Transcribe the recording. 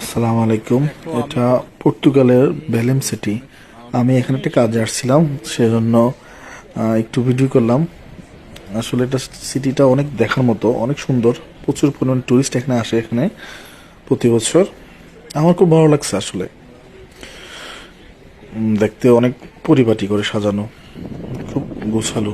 আসসালামু আলাইকুম। এটা পর্তুগালের বেলেম সিটি। আমি এখানে একটা কাজে আসছিলাম, সেজন্য একটু ভিডিও করলাম। আসলে এটা সিটিটা অনেক দেখার মতো, অনেক সুন্দর। প্রচুর পরিমাণ ট্যুরিস্ট এখানে আসে এখানে প্রতি বছর। আমার খুব ভালো লাগছে আসলে। দেখতে অনেক পরিপাটি করে সাজানো। খুব গোছালো।